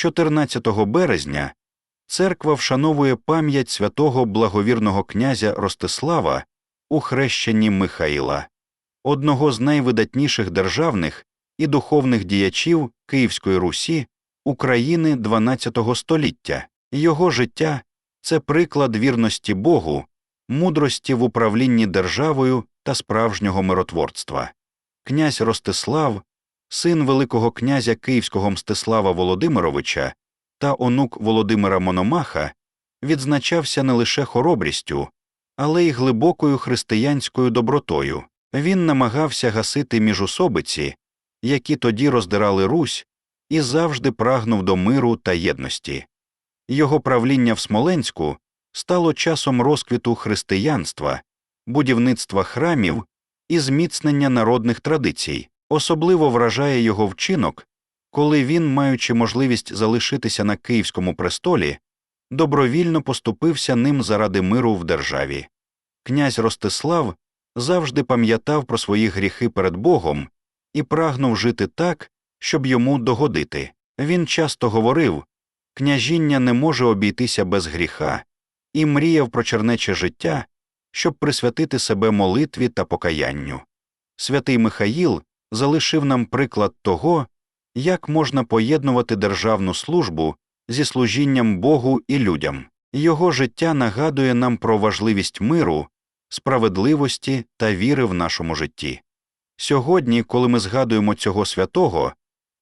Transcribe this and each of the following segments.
14 березня церква вшановує пам'ять святого благовірного князя Ростислава у хрещенні Михаїла, одного з найвидатніших державних і духовних діячів Київської Русі України XII століття. Його життя це приклад вірності Богу, мудрості в управлінні державою та справжнього миротворства. Князь Ростислав, син Великого князя Київського Мстислава Володимировича та онук Володимира Мономаха, відзначався не лише хоробрістю, але й глибокою християнською добротою. Він намагався гасити міжусобиці, які тоді роздирали Русь, і завжди прагнув до миру та єдності. Його правління в Смоленську стало часом розквіту християнства, будівництва храмів і зміцнення народних традицій. Особливо вражає його вчинок, коли він, маючи можливість залишитися на Київському престолі, добровільно поступився ним заради миру в державі. Князь Ростислав завжди пам'ятав про свої гріхи перед Богом і прагнув жити так, щоб йому догодити. Він часто говорив княжіння не може обійтися без гріха, і мріяв про чернече життя, щоб присвятити себе молитві та покаянню. Святий Михаїл залишив нам приклад того, як можна поєднувати державну службу зі служінням Богу і людям. Його життя нагадує нам про важливість миру, справедливості та віри в нашому житті. Сьогодні, коли ми згадуємо цього святого,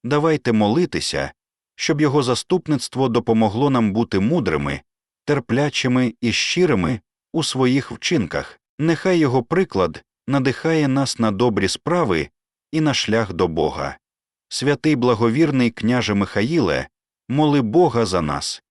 давайте молитися, щоб його заступництво допомогло нам бути мудрими, терплячими і щирими у своїх вчинках. Нехай його приклад надихає нас на добрі справи і на шлях до Бога. Святий благовірний княже Михаїле, моли Бога за нас,